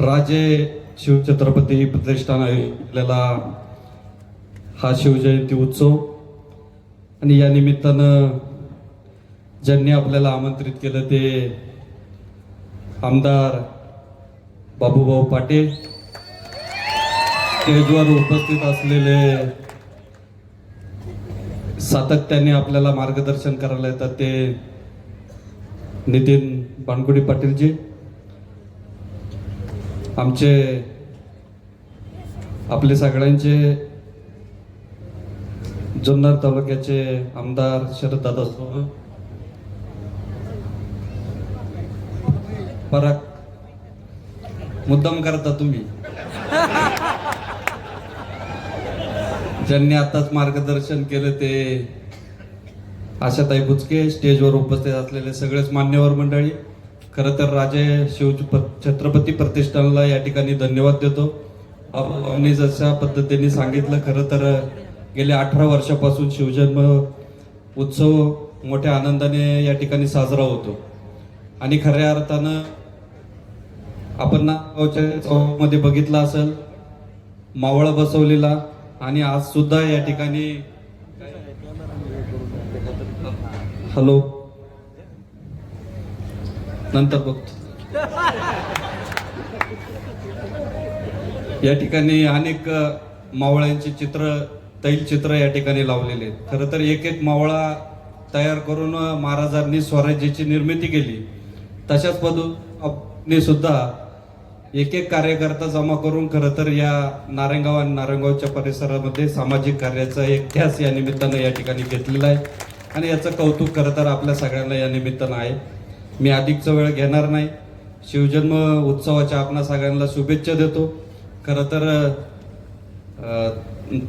राजे शिवछत्रपती प्रतिष्ठान आयोजलेला हा शिवजयंती उत्सव. आणि या निमित्तानं ज्यांनी आपल्याला आमंत्रित केलं ते आमदार बाबूभाऊ पाटील. स्टेजवर उपस्थित असलेले सातत्याने आपल्याला मार्गदर्शन करायला येतात ते नितीन बानगुडी पाटीलजी. आमचे आपले सगळ्यांचे जुन्नर तालुक्याचे आमदार शरददादा सोनवणे. पराग मुद्दाम करता तुम्ही ज्यांनी आताच मार्गदर्शन केलं ते आशाताई बुचके स्टेजवर उपस्थित असलेले सगळेच मान्यवर मंडळी खरं तर राजे शिव छत्रपती प्रतिष्ठानला या ठिकाणी धन्यवाद देतो. आम्ही जशा पद्धतीने सांगितलं खरं तर गेल्या अठरा वर्षापासून शिवजन्म उत्सव मोठ्या आनंदाने या ठिकाणी साजरा होतो. आणि खऱ्या अर्थानं आपण नागावच्या चौकामध्ये बघितलं असेल मावळा बसवलेला आणि आज सुद्धा या ठिकाणी हॅलो. नंतर बघतो. या ठिकाणी अनेक मावळ्यांची चित्र तैल चित्र या ठिकाणी लावलेले आहेत. खरं तर एक एक मावळा तयार करून महाराजांनी स्वराज्याची निर्मिती केली. तशाच पद्धतीने सुद्धा एक एक कार्यकर्ता जमा करून खरं तर या नारायणगाव आणि नारायणगावच्या परिसरामध्ये सामाजिक कार्याचा एक ध्यास या निमित्तानं या ठिकाणी घेतलेला आहे. आणि याचं कौतुक खरं तर आपल्या सगळ्यांना या निमित्तानं आहे. मी अधिकचा वेळ घेणार नाही. शिवजन्म उत्सवाच्या आपणा सगळ्यांना शुभेच्छा देतो. खरं तर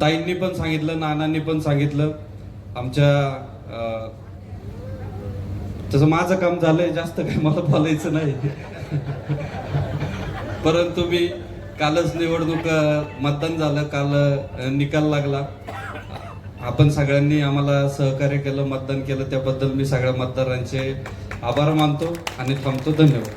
ताईंनी पण सांगितलं नानांनी पण सांगितलं. आमच्या तसं माझं काम झालंय जास्त काही मला बोलायचं नाही. परंतु मी कालच निवडणूक मतदान झालं. काल निकाल लागला. आपण सगळ्यांनी आम्हाला सहकार्य केलं मतदान केलं त्याबद्दल मी सगळ्या मतदारांचे आभार मानतो आणि थांबतो. धन्यवाद.